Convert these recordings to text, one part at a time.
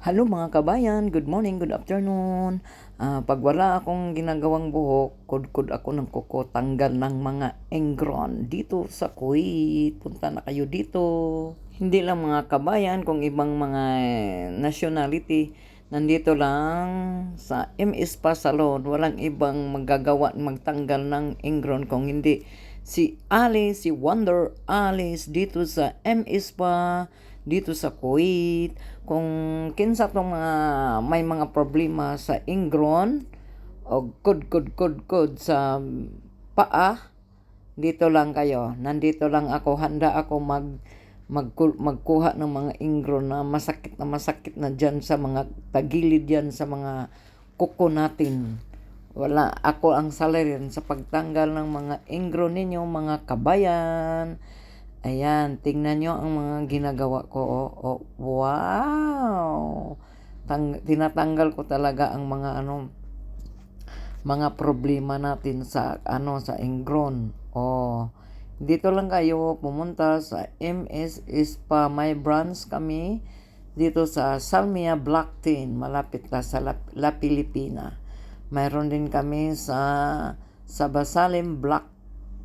Hello mga kabayan, good morning, good afternoon. Ah, pag wala akong ginagawang buhok, kudkud ako ng kuko tanggal ng mga engron dito sa Kuwait. Punta na kayo dito. Hindi lang mga kabayan, kung ibang mga nationality, nandito lang sa MS Pa Salon. Walang ibang magagawa magtanggal ng engron kung hindi si Alice, si Wonder Alice dito sa MS Pa dito sa Kuwait. Kung kinsa tong mga may mga problema sa ingron o kod kod kod kod sa paa dito lang kayo. Nandito lang ako. Handa ako mag mag magkuha ng mga ingron na masakit na masakit na diyan sa mga tagilid diyan sa mga kuko natin. Wala. Ako ang salarin sa pagtanggal ng mga ingron ninyo mga kabayan Ayan, tingnan nyo ang mga ginagawa ko. Oh, oh, wow! Tang tinatanggal ko talaga ang mga ano mga problema natin sa ano sa Engron. Oh, dito lang kayo pumunta sa MS Ispa may branch kami dito sa Salmia Block 10 malapit na sa La, La Pilipina. Mayroon din kami sa sa Basalim Block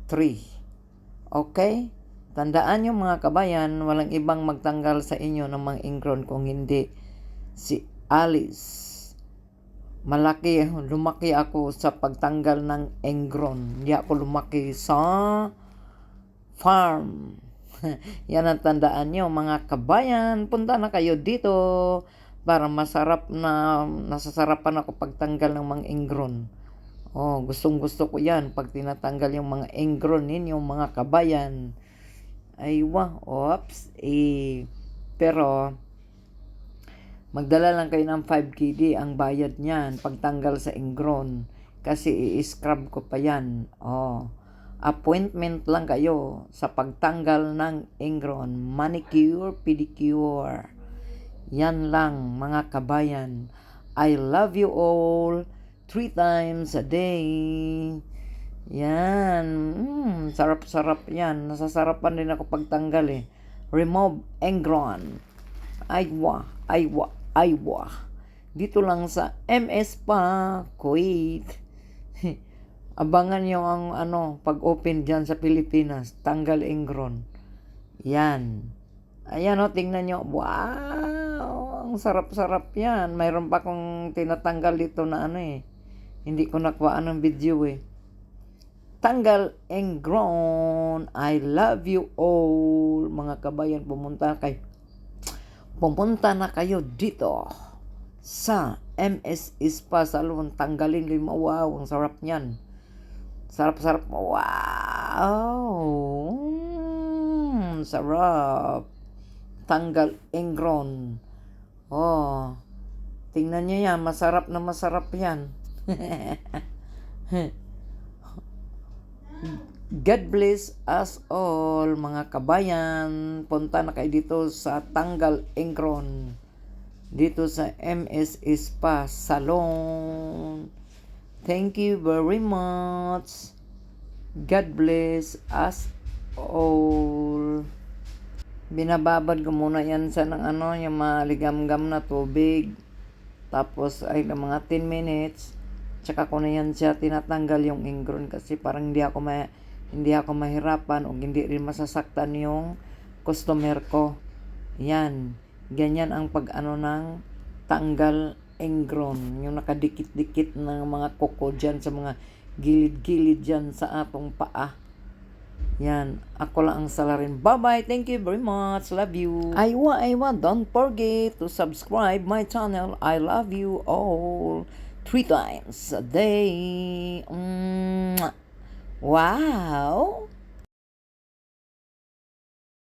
3. Okay? Tandaan nyo mga kabayan, walang ibang magtanggal sa inyo ng mga ingron kung hindi si Alice. Malaki, lumaki ako sa pagtanggal ng engron. Hindi ako lumaki sa farm. Yan ang tandaan nyo mga kabayan. Punta na kayo dito para masarap na nasasarapan ako pagtanggal ng mga engron. Oh, gustong gusto ko yan pag tinatanggal yung mga engron ninyo mga kabayan ay wah, ops, eh, pero magdala lang kayo ng 5 KD ang bayad niyan pagtanggal sa ingron kasi i-scrub ko pa yan. Oh. Appointment lang kayo sa pagtanggal ng ingron, manicure, pedicure. Yan lang mga kabayan. I love you all three times a day. Yan. Sarap-sarap yan. Nasasarapan din ako pagtanggal eh. Remove engron. Aywa, aywa, aywa. Dito lang sa MS pa, Kuwait. Abangan nyo ang ano, pag-open dyan sa Pilipinas. Tanggal engron. Yan. Ayan o, oh, tingnan nyo. Wow! Ang sarap-sarap yan. Mayroon pa akong tinatanggal dito na ano eh. Hindi ko nakuhaan ng video eh tanggal and grown. I love you all. Mga kabayan, pumunta kay pumunta na kayo dito sa MS Spa Salon. Tanggalin lima. Wow, ang sarap niyan. Sarap-sarap. Wow! Mm, sarap. Tanggal engron. Oh. Tingnan niyo yan. Masarap na masarap yan. God bless us all mga kabayan. Punta na kayo dito sa Tanggal Engron. Dito sa MS Spa Salon. Thank you very much. God bless us all. Binababad ko muna yan sa ng ano, yung maligam-gam na tubig. Tapos ay mga 10 minutes Tsaka ko na yan siya tinatanggal yung ingron kasi parang hindi ako ma hindi ako mahirapan o hindi rin masasaktan yung customer ko. Yan. Ganyan ang pag ano ng tanggal ingron. Yung nakadikit-dikit ng mga kuko dyan sa mga gilid-gilid dyan sa atong paa. Yan. Ako lang ang salarin. Bye-bye. Thank you very much. Love you. Aywa, aywa. Don't forget to subscribe my channel. I love you all three times a day. Mm. Wow!